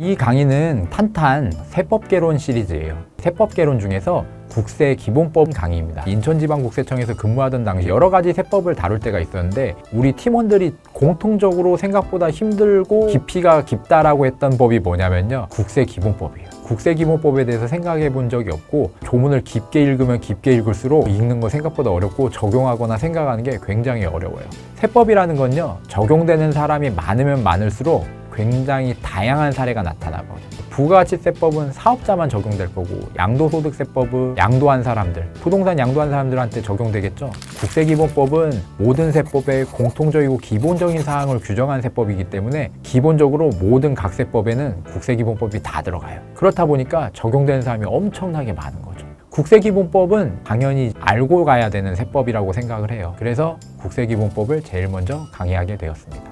이 강의는 탄탄 세법개론 시리즈예요. 세법개론 중에서 국세 기본법 강의입니다. 인천지방국세청에서 근무하던 당시 여러 가지 세법을 다룰 때가 있었는데 우리 팀원들이 공통적으로 생각보다 힘들고 깊이가 깊다라고 했던 법이 뭐냐면요. 국세 기본법이에요. 국세 기본법에 대해서 생각해 본 적이 없고 조문을 깊게 읽으면 깊게 읽을수록 읽는 거 생각보다 어렵고 적용하거나 생각하는 게 굉장히 어려워요. 세법이라는 건요. 적용되는 사람이 많으면 많을수록 굉장히 다양한 사례가 나타나거든요. 부가가치세법은 사업자만 적용될 거고 양도소득세법은 양도한 사람들, 부동산 양도한 사람들한테 적용되겠죠. 국세기본법은 모든 세법의 공통적이고 기본적인 사항을 규정한 세법이기 때문에 기본적으로 모든 각 세법에는 국세기본법이 다 들어가요. 그렇다 보니까 적용되는 사람이 엄청나게 많은 거죠. 국세기본법은 당연히 알고 가야 되는 세법이라고 생각을 해요. 그래서 국세기본법을 제일 먼저 강의하게 되었습니다.